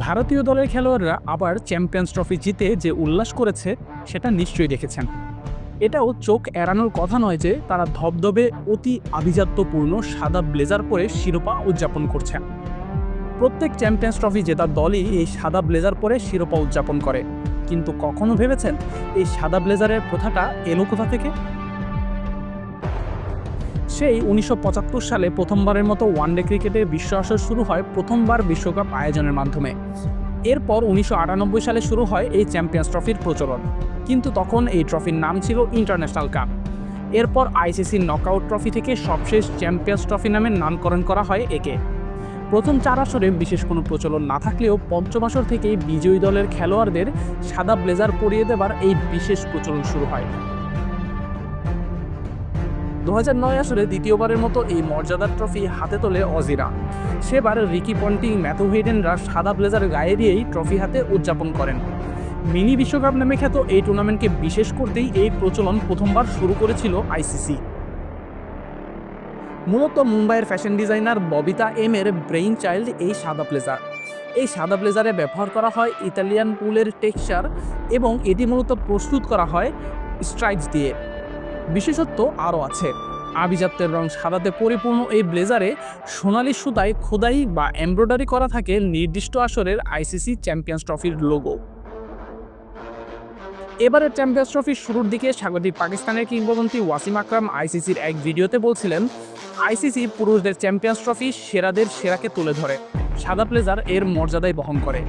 ভারতীয় দলের খেলোয়াড়রা আবার চ্যাম্পিয়ন্স ট্রফি জিতে যে উল্লাস করেছে, সেটা নিশ্চয়ই দেখেছেন। এটাও চোখ এড়ানোর কথা নয় যে তারা ধবধবে, অতি আভিজাত্যপূর্ণ সাদা ব্লেজার পরে শিরোপা উদযাপন করছেন প্রত্যেক চ্যাম্পিয়ন্স ট্রফি জেতার দলই এই সাদা ব্লেজার পরে শিরোপা উদযাপন করে। কিন্তু কখনো ভেবেছেন এই সাদা ব্লেজারের প্রথাটা এলো কোথা থেকে? সেই উনিশশো সালে প্রথমবারের মতো ওয়ানডে ক্রিকেটে বিশ্ব আসর শুরু হয় প্রথমবার বিশ্বকাপ আয়োজনের মাধ্যমে। এরপর উনিশশো আটানব্বই সালে শুরু হয় এই চ্যাম্পিয়ন্স ট্রফির প্রচলন। কিন্তু তখন এই ট্রফির নাম ছিল ইন্টারন্যাশনাল কাপ। এরপর আইসিসি নকআউট ট্রফি থেকে সবশেষ চ্যাম্পিয়ন্স ট্রফি নামে নামকরণ করা হয় একে। প্রথম চার আসরে বিশেষ কোনো প্রচলন না থাকলেও পঞ্চম আসর থেকেই বিজয়ী দলের খেলোয়াড়দের সাদা ব্লেজার পরিয়ে দেবার এই বিশেষ প্রচলন শুরু হয়। দু আসরে দ্বিতীয়বারের মতো এই মর্যাদার ট্রফি হাতে তোলে অজিরা। সেবার রিকি পন্টিং ম্যাথু হেডেনরা সাদা ব্লেজার গায়ে দিয়েই ট্রফি হাতে উদযাপন করেন। মিনি বিশ্বকাপ নামে খ্যাত এই টুর্নামেন্টকে বিশেষ করতেই এই প্রচলন প্রথমবার শুরু করেছিল আইসিসি। মূলত মুম্বাইয়ের ফ্যাশন ডিজাইনার ববিতা এম এর ব্রেইন চাইল্ড এই সাদা ব্লেজার। এই সাদা ব্লেজারে ব্যবহার করা হয় ইতালিয়ান পুলের টেক্সচার এবং এটি মূলত প্রস্তুত করা হয় স্ট্রাইপস দিয়ে। বিশেষত্ব আরও আছে। আভিজাত্যের রং সাদাতে পরিপূর্ণ এই ব্লেজারে সোনালি সুতায় খোদাই বা এমব্রয়ডারি করা থাকে নির্দিষ্ট আসরের আইসিসি চ্যাম্পিয়ন্স ট্রফির লোগো। এবারের চ্যাম্পিয়ন্স ট্রফির শুরুর দিকে স্বাগতিক পাকিস্তানের কিংবদন্তি ওয়াসিম আকরাম আইসিসির এক ভিডিওতে বলছিলেন, আইসিসি পুরুষদের চ্যাম্পিয়ন্স ট্রফি সেরাদের সেরাকে তুলে ধরে। সাদা প্লেজার এর মর্যাদাই বহন করে।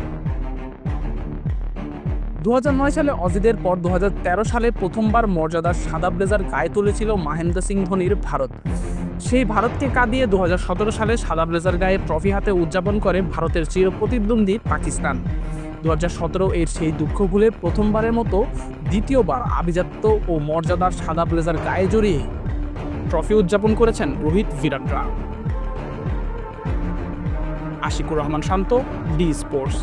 দু হাজার নয় সালে অজিদের পর দু হাজার তেরো সালে প্রথমবার মর্যাদার সাদা ব্লেজার গায়ে তুলেছিল মহেন্দ্র সিং ধোনির ভারত। সেই ভারতকে কাঁদিয়ে দুহাজার সতেরো সালে সাদা ব্লেজার গায়ে ট্রফি হাতে উদযাপন করে ভারতের চিরপ্রতিদ্বন্দ্বী পাকিস্তান। দু হাজার সতেরো এর সেই দুঃখ ভুলে প্রথমবারের মতো দ্বিতীয়বার আভিজাত্য ও মর্যাদার সাদা ব্লেজার গায়ে জড়িয়ে ট্রফি উদযাপন করেছেন রোহিত বিরাটরা আশিকুর রহমান শান্ত, ডি স্পোর্টস।